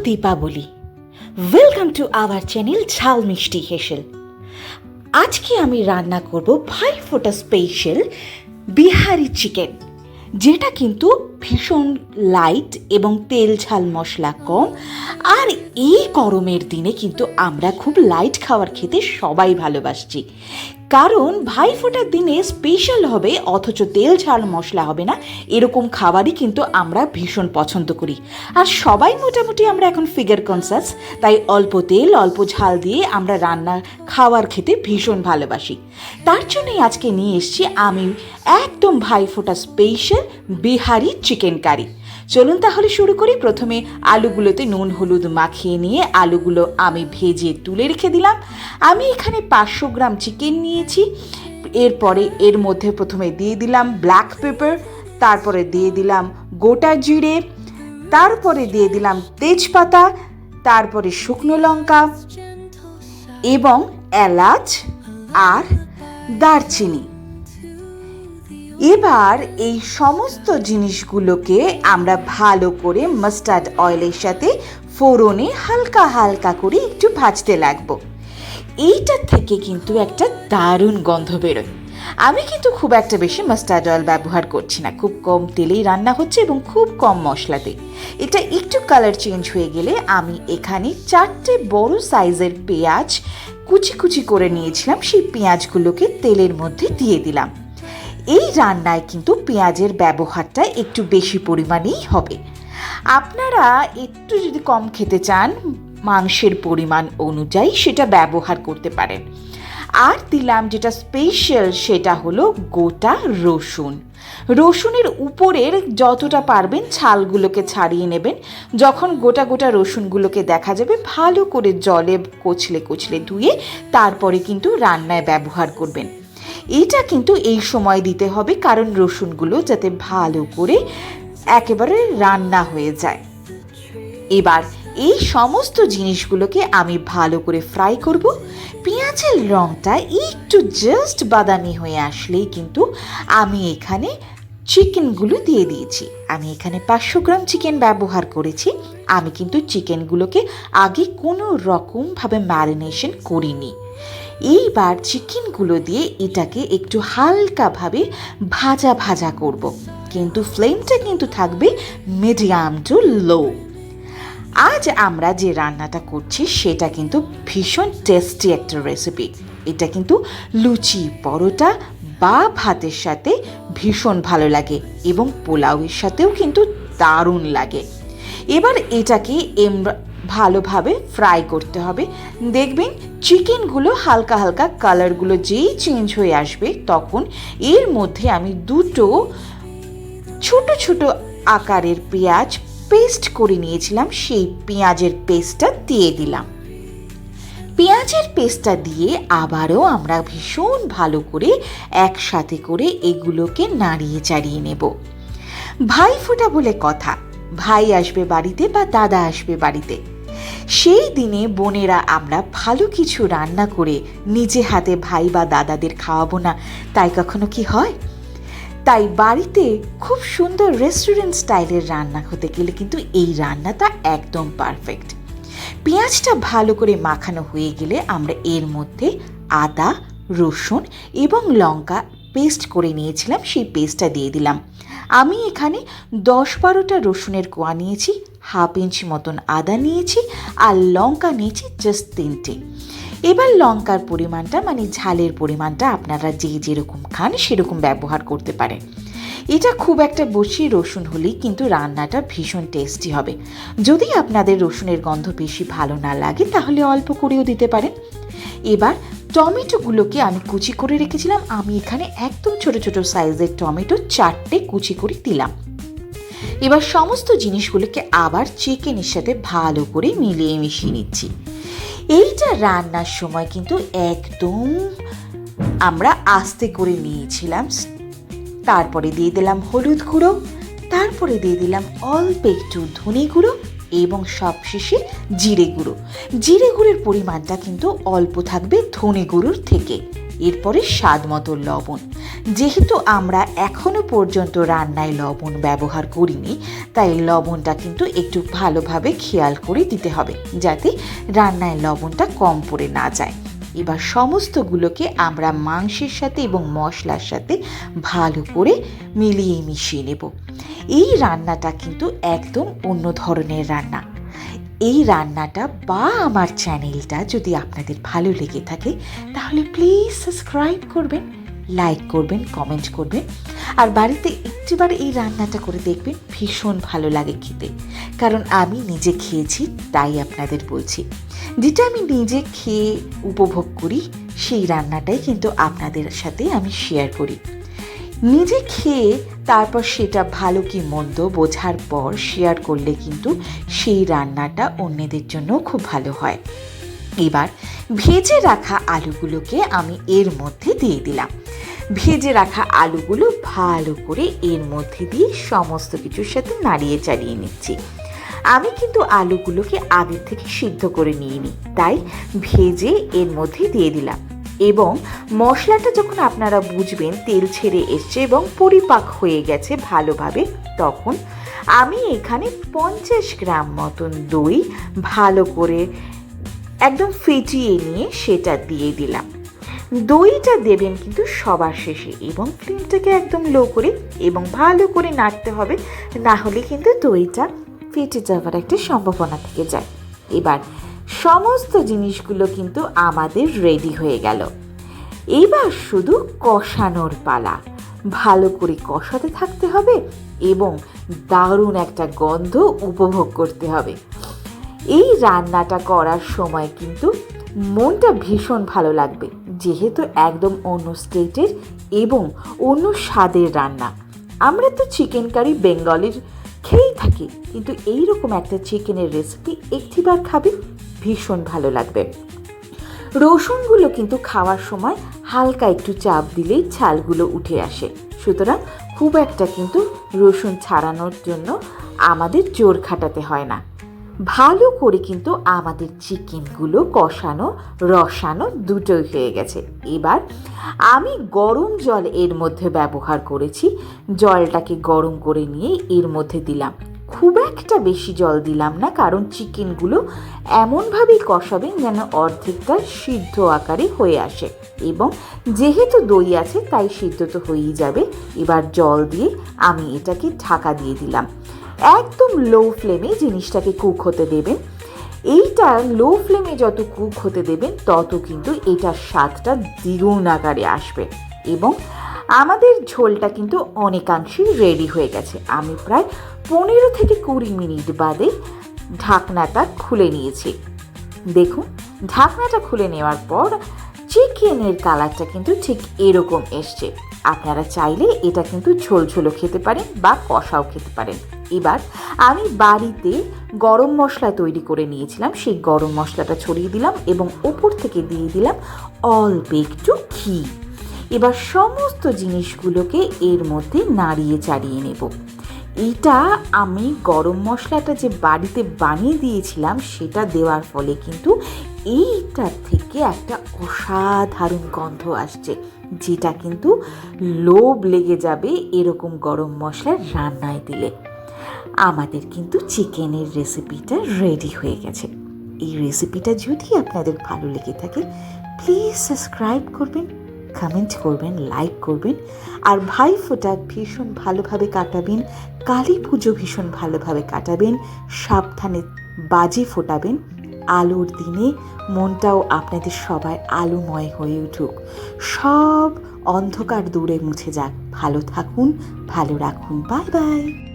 Deepavali. Welcome to our channel Jhal Mishti Hesel আজকে আমি রান্না করব ভাই ফোটা স্পেশাল বিহারি চিকেন যেটা কিন্তু ভীষণ লাইট এবং তেল ঝাল মশলা কম। আর এই গরমের দিনে কিন্তু আমরা খুব লাইট খাবার খেতে সবাই ভালোবাসছি। কারণ ভাই ফোটার দিনে স্পেশাল হবে, অথচ তেল ঝাল মশলা হবে না। এরকম খাবারই কিন্তু আমরা ভীষণ পছন্দ করি। আর সবাই মোটামুটি আমরা এখন ফিগার কনসাস তাই অল্প তেল, অল্প ঝাল দিয়ে আমরা রান্না, খাওয়ার খেতে ভীষণ ভালোবাসি। তার জন্যই আজকে নিয়ে এসছি আমি একদম ভাই ফোটা স্পেশাল বিহারি চিকেন কারি চলুন তাহলে শুরু করি। প্রথমে আলুগুলোতে নুন, হলুদ মাখিয়ে নিয়ে আলুগুলো আমি ভেজে তুলে রেখে দিলাম। আমি এখানে পাঁচশো গ্রাম চিকেন নিয়েছি। এরপরে এর মধ্যে প্রথমে দিয়ে দিলাম ব্ল্যাক পেপার, তারপরে দিয়ে দিলাম গোটা জিরে, তারপরে দিয়ে দিলাম তেজপাতা, তারপরে শুকনো লঙ্কা এবং এলাচ আর দারচিনি। এবার এই সমস্ত জিনিসগুলোকে আমরা ভালো করে মাস্টার্ড অয়েলের সাথে ফোড়নে হালকা হালকা করে একটু ভাজতে লাগবো। এইটার থেকে কিন্তু একটা দারুণ গন্ধ বেরোয়। আমি কিন্তু খুব একটা বেশি মাস্টার্ড অয়েল ব্যবহার করছি না। খুব কম তেলেই রান্না হচ্ছে এবং খুব কম মশলাতে। এটা একটু কালার চেঞ্জ হয়ে গেলে আমি এখানে চারটে বড় সাইজের পেঁয়াজ কুচি কুচি করে নিয়েছিলাম। সেই পেঁয়াজগুলোকে তেলের মধ্যে দিয়ে দিলাম। এই রান্নায় কিন্তু পেঁয়াজের ব্যবহারটা একটু বেশি পরিমাণেই হবে। আপনারা একটু যদি কম খেতে চান, মাংসের পরিমাণ অনুযায়ী সেটা ব্যবহার করতে পারেন। আর দিলাম যেটা স্পেশাল সেটা হলো গোটা রসুন। রসুনের উপরের যতটা পারবেন ছালগুলোকে ছাড়িয়ে নেবেন। যখন গোটা গোটা রসুনগুলোকে দেখা যাবে, ভালো করে জলে কচলে কচলে ধুয়ে তারপরে কিন্তু রান্নায় ব্যবহার করবেন। এটা কিন্তু এই সময় দিতে হবে, কারণ রসুনগুলো যাতে ভালো করে একেবারে রান্না হয়ে যায়। এবার এই সমস্ত জিনিসগুলোকে আমি ভালো করে ফ্রাই করব। পেঁয়াজের রঙটা একটু জাস্ট বাদামি হয়ে আসলেই কিন্তু আমি এখানে চিকেনগুলো দিয়ে দিয়েছি। আমি এখানে পাঁচশো গ্রাম চিকেন ব্যবহার করেছি। আমি কিন্তু চিকেনগুলোকে আগে কোনো রকমভাবে ম্যারিনেশন করিনি। এইবার চিকেনগুলো দিয়ে এটাকে একটু হালকাভাবে ভাজা ভাজা করব। কিন্তু ফ্লেমটা কিন্তু থাকবে মিডিয়াম টু লো। আজ আমরা যে রান্নাটা করছি, সেটা কিন্তু ভীষণ টেস্টি একটা রেসিপি এটা কিন্তু লুচি, পরোটা বা ভাতের সাথে ভীষণ ভালো লাগে এবং পোলাওয়ের সাথেও কিন্তু দারুণ লাগে। এবার এটাকে ভালোভাবে ফ্রাই করতে হবে। দেখবেন চিকেনগুলো হালকা হালকা কালারগুলো যেই চেঞ্জ হয়ে আসবে তখন এর মধ্যে আমি দুটো ছোট ছোট আকারের পেঁয়াজ পেস্ট করে নিয়েছিলাম, সেই পেঁয়াজের পেস্টটা দিয়ে দিলাম। পেঁয়াজের পেস্টটা দিয়ে আবারও আমরা ভীষণ ভালো করে একসাথে করে এগুলোকে নাড়িয়ে চাড়িয়ে নেব। ভাই ফোটা বলে কথা, ভাই আসবে বাড়িতে বা দাদা আসবে বাড়িতে। সেই দিনে বোনেরা আমরা ভালো কিছু রান্না করে নিজে হাতে ভাই বা দাদাদের খাওয়াবো না। তাই কখনো কি হয়? তাই বাড়িতে খুব সুন্দর রেস্টুরেন্ট স্টাইলের রান্না হতে গেলে কিন্তু এই রান্নাটা একদম পারফেক্ট পেঁয়াজটা ভালো করে মাখানো হয়ে গেলে আমরা এর মধ্যে আদা, রসুন এবং লঙ্কা পেস্ট করে নিয়েছিলাম, সেই পেস্টটা দিয়ে দিলাম। আমি এখানে দশ বারোটা রসুনের কোয়া নিয়েছি, হাফ ইঞ্চ মতন আদা নিয়েছি আর লঙ্কা নিয়েছি জাস্ট তিনটে। এবার লঙ্কার পরিমাণটা মানে ঝালের পরিমাণটা আপনারা যে যেরকম খান সেরকম ব্যবহার করতে পারেন। এটা খুব একটা বসি রসুন হলেই কিন্তু রান্নাটা ভীষণ টেস্টি হবে। যদি আপনাদের রসুনের গন্ধ বেশি ভালো না লাগে তাহলে অল্প করেও দিতে পারেন। এবার টমেটোগুলোকে আমি কুচি করে রেখেছিলাম। আমি এখানে একদম ছোট ছোট সাইজের টমেটো চারটে কুচি করে দিলাম। এবার সমস্ত জিনিসগুলোকে আবার চিকেনের সাথে ভালো করে মিলিয়ে মিশিয়ে নিচ্ছি। এইটা রান্নার সময় কিন্তু একদম আমরা আস্তে করে নিয়েছিলাম। তারপরে দিয়ে দিলাম হলুদ গুঁড়ো, তারপরে দিয়ে দিলাম অল্প একটু ধনে গুঁড়ো এবং সবশেষে জিরে গুঁড়ো। জিরে গুঁড়ের পরিমাণটা কিন্তু অল্প থাকবে ধনে গুঁড়োর থেকে। এরপরে স্বাদ মতো লবণ। যেহেতু আমরা এখনও পর্যন্ত রান্নায় লবণ ব্যবহার করিনি, তাই লবণটা কিন্তু একটু ভালোভাবে খেয়াল করে দিতে হবে, যাতে রান্নায় লবণটা কম পড়ে না যায়। এবার সমস্তগুলোকে আমরা মাংসের সাথে এবং মশলার সাথে ভালো করে মিলিয়ে মিশিয়ে নেব। এই রান্নাটা কিন্তু একদম অন্য ধরনের রান্না। এই রান্নাটা বা আমার চ্যানেলটা যদি আপনাদের ভালো লেগে থাকে, তাহলে প্লিজ সাবস্ক্রাইব করবেন। লাইক করবেন কমেন্ট করবেন। আর বাড়িতে একটিবার এই রান্নাটা করে দেখবেন, ভীষণ ভালো লাগে খেতে। কারণ আমি নিজে খেয়েছি, তাই আপনাদের বলছি। যেটা আমি নিজে খেয়ে উপভোগ করি, সেই রান্নাটাই কিন্তু আপনাদের সাথে আমি শেয়ার করি। নিজে খেয়ে তারপর সেটা ভালো কি মন্দ বোঝার পর শেয়ার করলে কিন্তু সেই রান্নাটা অন্যদের জন্য খুব ভালো হয়। এবার ভেজে রাখা আলুগুলোকে আমি এর মধ্যে দিয়ে দিলাম। ভেজে রাখা আলুগুলো ভালো করে এর মধ্যে দিয়ে সমস্ত কিছুর সাথে নাড়িয়ে চালিয়ে নিচ্ছি। আমি কিন্তু আলুগুলোকে আগে থেকে সিদ্ধ করে নিইনি, তাই ভেজে এর মধ্যে দিয়ে দিলাম। এবং মশলাটা যখন আপনারা বুঝবেন তেল ছেড়ে এসছে এবং পরিপাক হয়ে গেছে ভালোভাবে, তখন আমি এখানে পঞ্চাশ গ্রাম মতন দই ভালো করে একদম ফেটিয়ে নিয়ে সেটা দিয়ে দিলাম। দইটা দেবেন কিন্তু সবার শেষে এবং ফ্লেমটাকে একদম লো করে এবং ভালো করে নাড়তে হবে, না হলে কিন্তু দইটা ফেটে যাওয়ার একটা সম্ভাবনা থেকে যায়। এবার সমস্ত জিনিসগুলো কিন্তু আমাদের রেডি হয়ে গেল। এবার শুধু কষানোর পালা। ভালো করে কষাতে থাকতে হবে এবং দারুণ একটা গন্ধ উপভোগ করতে হবে। এই রান্নাটা করার সময় কিন্তু মনটা ভীষণ ভালো লাগবে, যেহেতু একদম অন্য স্টেটের এবং অন্য স্বাদের রান্না। আমরা তো চিকেন কারি বেঙ্গলের খেয়েই থাকি, কিন্তু এই রকম একটা চিকেনের রেসিপি একটিবার খাবে, ভীষণ ভালো লাগবে। রসুনগুলো কিন্তু খাওয়ার সময় হালকা একটু চাপ দিলেই ছালগুলো উঠে আসে। সুতরাং খুব একটা কিন্তু রসুন ছাড়ানোর জন্য আমাদের জোর খাটাতে হয় না। ভালো করে কিন্তু আমাদের চিকেনগুলো কষানো, রসানো দুটোই হয়ে গেছে। এবার আমি গরম জল এর মধ্যে ব্যবহার করেছি। জলটাকে গরম করে নিয়ে এর মধ্যে দিলাম। খুব একটা বেশি জল দিলাম না, কারণ চিকেনগুলো এমনভাবেই কষাবেন যেন অর্ধেকটা সিদ্ধ আকারে হয়ে আসে। এবং যেহেতু দই আছে, তাই সিদ্ধ তো হয়েই যাবে। এবার জল দিয়ে আমি এটাকে ঢাকা দিয়ে দিলাম। একদম লো ফ্লেমে জিনিসটাকে কুক হতে দেবেন। এইটা লো ফ্লেমে যত কুক হতে দেবেন, তত কিন্তু এটার স্বাদটা দ্বিগুণ আকারে আসবে। এবং আমাদের ঝোলটা কিন্তু অনেকাংশেই রেডি হয়ে গেছে। আমি প্রায় পনেরো থেকে কুড়ি মিনিট বাদে ঢাকনাটা খুলে নিয়েছি। দেখুন, ঢাকনাটা খুলে নেওয়ার পর চিকেনের কালারটা কিন্তু ঠিক এরকম এসছে। আপনারা চাইলে এটা কিন্তু ঝোল ঝোলও খেতে পারেন বা কষাও খেতে পারেন। এবার আমি বাড়িতে গরম মশলা তৈরি করে নিয়েছিলাম। সেই গরম মশলাটা ছড়িয়ে দিলাম এবং ওপর থেকে দিয়ে দিলাম অল্প একটু ঘি। এবার সমস্ত জিনিসগুলোকে এর মধ্যে নাড়িয়ে চাড়িয়ে নেব। এটা আমি গরম মশলাটা যে বাড়িতে বানিয়ে দিয়েছিলাম, সেটা দেওয়ার ফলে কিন্তু এইটার থেকে একটা অসাধারণ গন্ধ আসছে, যেটা কিন্তু লোভ লেগে যাবে এরকম গরম মশলা রান্নায় দিলে। আমাদের কিন্তু চিকেনের রেসিপিটা রেডি হয়ে গেছে। এই রেসিপিটা যদি আপনাদের ভালো লেগে থাকে প্লিজ সাবস্ক্রাইব করবেন কমেন্ট করবেন লাইক করবেন। আর ভাই ফোটা ভীষণ ভালোভাবে কাটাবেন, কালী পুজো ভীষণ ভালোভাবে কাটাবেন, সাবধানে বাজি ফোটাবেন, আলোর দিনে মনটাও আপনাদের সবাই আলোময় হয়ে উঠুক। সব অন্ধকার দূরে মুছে যাক। ভালো থাকুন, ভালো রাখুন বাই বাই